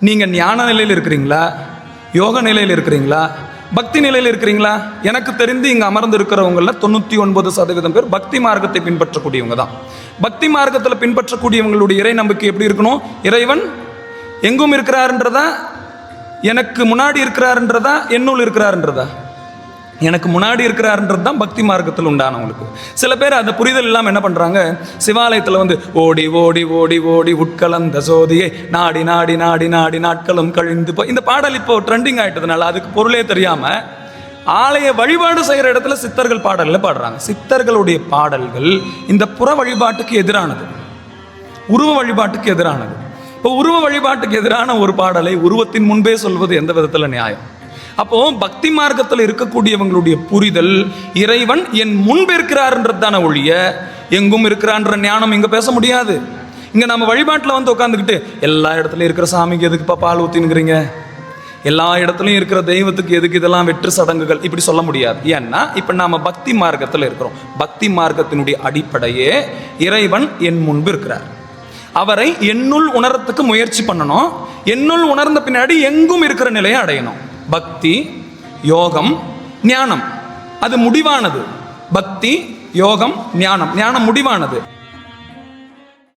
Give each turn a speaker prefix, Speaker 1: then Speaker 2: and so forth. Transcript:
Speaker 1: நீங்கள் ஞான நிலையில் இருக்கிறீங்களா? யோக நிலையில் இருக்கிறீங்களா? பக்தி நிலையில் இருக்கிறீங்களா? எனக்கு தெரிந்து இங்கே அமர்ந்து இருக்கிறவங்களில் தொண்ணூற்றி ஒன்பது சதவீதம் பேர் பக்தி மார்க்கத்தை பின்பற்றக்கூடியவங்க தான். பக்தி மார்க்கத்தில் பின்பற்றக்கூடியவங்களுடைய இறை நம்பிக்கை எப்படி இருக்கணும்? இறைவன் எங்கும் இருக்கிறாருன்றதா? எனக்கு முன்னாடி இருக்கிறாருன்றதா? என்னுள் இருக்கிறாருன்றதா? எனக்கு முன்னாடி இருக்கிறாருன்றது தான் பக்தி மார்க்கத்தில் உண்டானவங்களுக்கு. சில பேர் அந்த புரிதல் இல்லாமல் என்ன பண்ணுறாங்க சிவாலயத்தில் வந்து ஓடி ஓடி ஓடி ஓடி உட்கலந்த சோதியை நாடி நாடி நாடி நாடி நாட்களும் கழிந்து போ இந்த பாடல் இப்போ ட்ரெண்டிங் ஆயிட்டதுனால அதுக்கு பொருளே தெரியாமல் ஆலய வழிபாடு செய்கிற இடத்துல சித்தர்கள் பாடலில் பாடுறாங்க. சித்தர்களுடைய பாடல்கள் இந்த புற வழிபாட்டுக்கு எதிரானது. உருவ வழிபாட்டுக்கு எதிரானது. இப்போ உருவ வழிபாட்டுக்கு எதிரான ஒரு பாடலை உருவத்தின் முன்பே சொல்வது எந்த விதத்தில் நியாயம்? அப்போ பக்தி மார்க்கத்தில் இருக்கக்கூடியவங்களுடைய புரிதல் இறைவன் என் முன்பு இருக்கிறாருன்றது தானே ஒழிய எங்கும் இருக்கிறான்ற ஞானம் இங்கே பேச முடியாது. இங்கே நம்ம வழிபாட்டில் வந்து உட்காந்துக்கிட்டு எல்லா இடத்துலையும் இருக்கிற சாமிக்கு எதுக்குப்பா பால் ஊற்றினுக்கிறீங்க எல்லா இடத்துலையும் இருக்கிற தெய்வத்துக்கு எதுக்கு இதெல்லாம் வெற்று சடங்குகள்? இப்படி சொல்ல முடியாது. ஏன்னா இப்போ நாம பக்தி மார்க்கத்தில் இருக்கிறோம். பக்தி மார்க்கத்தினுடைய அடிப்படையே இறைவன் என் முன்பு இருக்கிறார். அவரை என்னுள் உணரத்துக்கு முயற்சி பண்ணணும். என்னுள் உணர்ந்த பின்னாடி எங்கும் இருக்கிற நிலையை அடையணும். பக்தி யோகம் ஞானம். அது முடிவானது. பக்தி யோகம் ஞானம். ஞானம் முடிவானது.